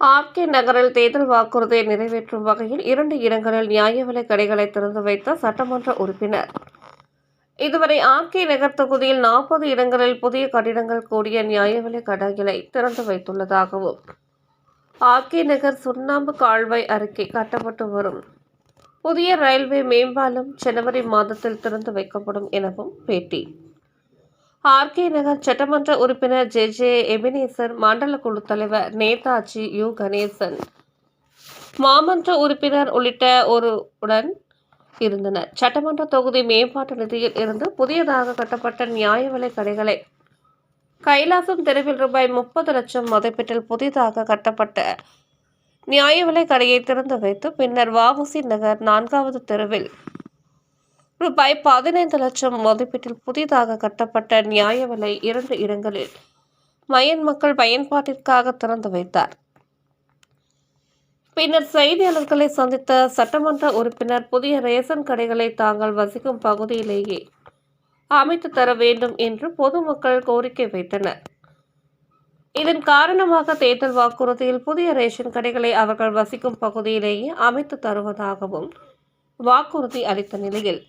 RK நகரில் தேர்தல் வாக்குறுதியை நிறைவேற்றும் வகையில் இரண்டு இடங்களில் நியாய விலை கடைகளை திறந்து வைத்த சட்டமன்ற உறுப்பினர். இதுவரை ஆர்கே நகர் தொகுதியில் நாற்பது இடங்களில் புதிய கட்டிடங்கள் கூடிய நியாய விலைக் கடைகளை திறந்து வைத்துள்ளதாகவும் ஆர்கே நகர் சுண்ணாம்பு கால்வாய் அருகே கட்டப்பட்டு வரும் புதிய ரயில்வே மேம்பாலம் ஜனவரி மாதத்தில் திறந்து வைக்கப்படும் எனவும் பேட்டி. ஆர்கே நகர் சட்டமன்ற உறுப்பினர் ஜே ஜே எபினேசர் மண்டல குழு தலைவர் நேதாஜி யு. கணேசன். மாமன்ற உறுப்பினர் உள்ளிட்ட ஒரு உடன் இருந்தனர். சட்டமன்ற தொகுதி மேம்பாட்டு நிதியில் இருந்து புதியதாக கட்டப்பட்ட நியாய விலை கடைகளை கைலாசம் தெருவில் ரூபாய் முப்பது லட்சம் மதிப்பீட்டில் புதிதாக கட்டப்பட்ட நியாய விலை கடையை திறந்து வைத்து பின்னர் வாவுசி நகர் நான்காவது தெருவில் ரூபாய் பதினைந்து லட்சம் மதிப்பீட்டில் புதிதாக கட்டப்பட்ட நியாய விலை இரண்டு இடங்களில். மயன் மக்கள் பயன்பாட்டிற்காக திறந்து வைத்தார். பின்னர் செய்தியாளர்களை சந்தித்த சட்டமன்ற உறுப்பினர் புதிய ரேஷன் கடைகளை தாங்கள் வசிக்கும் பகுதியிலேயே அமைத்து தர வேண்டும் என்று பொதுமக்கள் கோரிக்கை வைத்தனர். இதன் காரணமாக தேர்தல் வாக்குறுதியில் புதிய ரேஷன் கடைகளை அவர்கள் வசிக்கும் பகுதியிலேயே அமைத்து தருவதாகவும் வாக்குறுதி அளித்த நிலையில்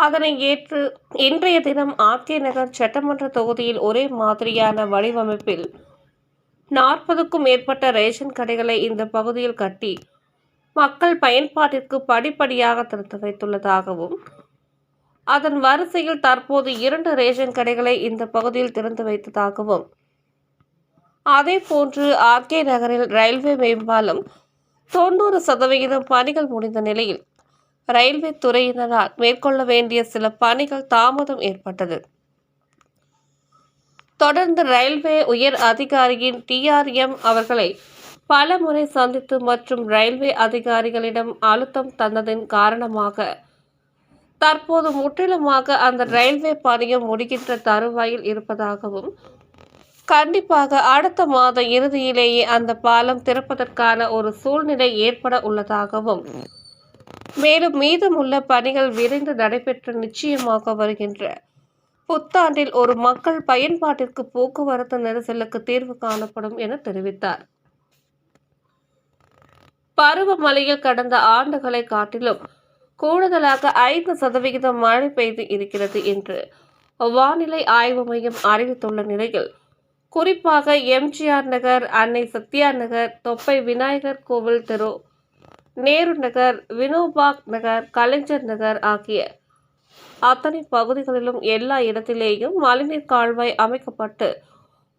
அதனை ஏற்று இன்றைய தினம் ஆர்கே நகர் சட்டமன்ற தொகுதியில் ஒரே மாதிரியான வடிவமைப்பில் நாற்பதுக்கும் மேற்பட்ட ரேஷன் கடைகளை இந்த பகுதியில் கட்டி மக்கள் பயன்பாட்டிற்கு படிப்படியாக திறந்து வைத்துள்ளதாகவும் அதன் வரிசையில் தற்போது இரண்டு ரேஷன் கடைகளை இந்த பகுதியில் திறந்து வைத்ததாகவும் அதே போன்று ஆர்கே நகரில் ரயில்வே மேம்பாலம் தொண்ணூறு சதவிகிதம் பணிகள் முடிந்த நிலையில் ரயில்வே துறையினரால் மேற்கொள்ள வேண்டிய சில பணிகள் தாமதம் ஏற்பட்டது. தொடர்ந்து ரயில்வே உயர் அதிகாரியின் டிஆர்எம் அவர்களை பல முறை சந்தித்து மற்றும் ரயில்வே அதிகாரிகளிடம் அழுத்தம் தந்ததின் காரணமாக தற்போது முற்றிலுமாக அந்த ரயில்வே பணியும் முடிகின்ற தருவாயில் இருப்பதாகவும் கண்டிப்பாக அடுத்த மாத இறுதியிலேயே அந்த பாலம் திறப்பதற்கான ஒரு சூழ்நிலை ஏற்பட உள்ளதாகவும் மேலும் மீதமுள்ள பணிகள் விரைந்து நடைபெற்று நிச்சயமாக வருகின்ற. புத்தாண்டில் ஒரு மக்கள் பயன்பாட்டிற்கு போக்குவரத்து நெரிசலுக்கு தீர்வு காணப்படும் என தெரிவித்தார். பருவமழையில் கடந்த ஆண்டுகளை காட்டிலும் கூடுதலாக ஐந்து சதவிகிதம் மழை பெய்து இருக்கிறது என்று வானிலை ஆய்வு மையம் அறிவித்துள்ள நிலையில் குறிப்பாக எம்ஜிஆர் நகர் அன்னை சத்யா நகர் தொப்பை விநாயகர் கோவில் தெரு நேரு நகர் வினோபாக் நகர் கலைஞர் நகர் ஆகிய அத்தனை பகுதிகளிலும் எல்லா இடத்திலேயும் மழைநீர் கால்வாய் அமைக்கப்பட்டு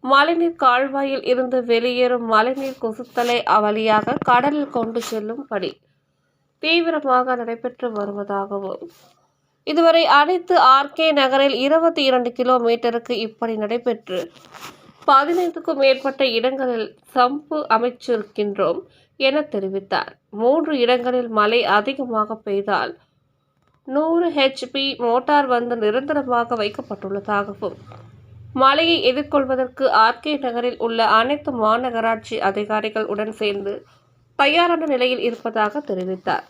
மழைநீர் கால்வாயில் இருந்து வெளியேறும் மழைநீர் கொசுத்தலை வழியாக கடலில் கொண்டு செல்லும் பணி தீவிரமாக நடைபெற்று வருவதாகவும் இதுவரை அனைத்து ஆர்கே நகரில் இருபத்தி இரண்டு கிலோமீட்டருக்கு இப்படி நடைபெற்று பதினைந்துக்கும் மேற்பட்ட இடங்களில் சம்பு அமைச்சிருக்கின்றோம். என தெரிவித்தார். மூன்று இடங்களில் மழை அதிகமாக பெய்தால் நூறு ஹெச்பி மோட்டார் வந்து நிரந்தரமாக வைக்கப்பட்டுள்ளதாகவும் மழையை எதிர்கொள்வதற்கு ஆர்கே நகரில் உள்ள அனைத்து மாநகராட்சி அதிகாரிகள் உடன் சேர்ந்து தயாரான நிலையில் இருப்பதாக தெரிவித்தார்.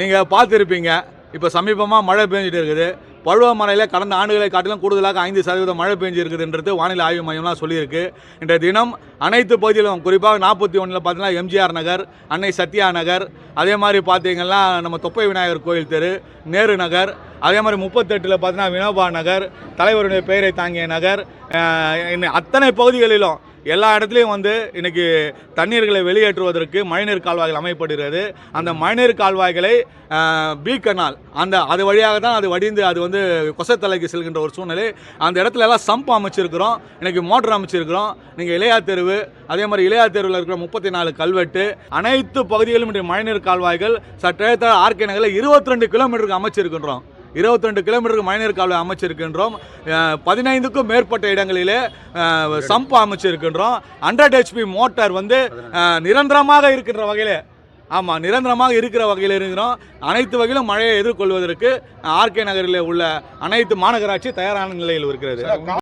நீங்கள் பார்த்துருப்பீங்க இப்போ சமீபமாக மழை பெஞ்சிட்டு இருக்குது. பருவமழையில் கடந்த ஆண்டுகளை காட்டிலும் கூடுதலாக ஐந்து சதவீதம் மழை பெஞ்சிருக்குதுன்றது வானிலை ஆய்வு மையம்லாம் சொல்லியிருக்கு. இன்றைய தினம் அனைத்து பகுதியிலும் குறிப்பாக நாற்பத்தி ஒன்றில் பார்த்தீங்கன்னா எம்ஜிஆர் நகர் அன்னை சத்யா நகர் அதே மாதிரி பார்த்தீங்கன்னா நம்ம தொப்பை விநாயகர் கோயில் தெரு நேரு நகர் அதே மாதிரி முப்பத்தெட்டில் பார்த்தீங்கன்னா வினோபா நகர் தலைவருடைய பெயரை தாங்கிய நகர் அத்தனை பகுதிகளிலும் எல்லா இடத்துலையும் வந்து இன்னைக்கு தண்ணீர்களை வெளியேற்றுவதற்கு மழைநீர் கால்வாய்கள் அமைப்படுகிறது அந்த மழைநீர் கால்வாய்களை பி கனால் அந்த அது வழியாக தான் அது வடிந்து அது வந்து கொசத்தலைக்கு செல்கின்ற ஒரு சூழ்நிலை. அந்த இடத்துல எல்லாம் சம்ப் அமைச்சிருக்கிறோம். இன்னைக்கு மோட்டர் அமைச்சிருக்கிறோம். நீங்கள் இளையா தெருவு அதே மாதிரி இளையா தெருவில் இருக்கிற முப்பத்தி நாலு கல்வெட்டு அனைத்து பகுதிகளிலும் இன்றைய மழைநீர் கால்வாய்கள் சற்றே ஆர்கே நகரில் இருபத்தி ரெண்டு கிலோமீட்டருக்கு அமைச்சிருக்கின்றோம். இருபத்தி ரெண்டு கிலோமீட்டருக்கு மழைநீர் கால்வாய் அமைச்சிருக்கின்றோம். பதினைந்துக்கும் மேற்பட்ட இடங்களிலே அஹ், சம்ப் அமைச்சிருக்கின்றோம். ஹண்ட்ரட் ஹெச்பி மோட்டார் வந்து நிரந்தரமாக இருக்கின்ற வகையில் ஆமாம் நிரந்தரமாக இருக்கிற வகையில் இருக்கிறோம். அனைத்து வகையிலும் மழையை எதிர்கொள்வதற்கு ஆர்கே நகரில் உள்ள அனைத்து மாநகராட்சி தயாரான நிலையில் இருக்கிறது.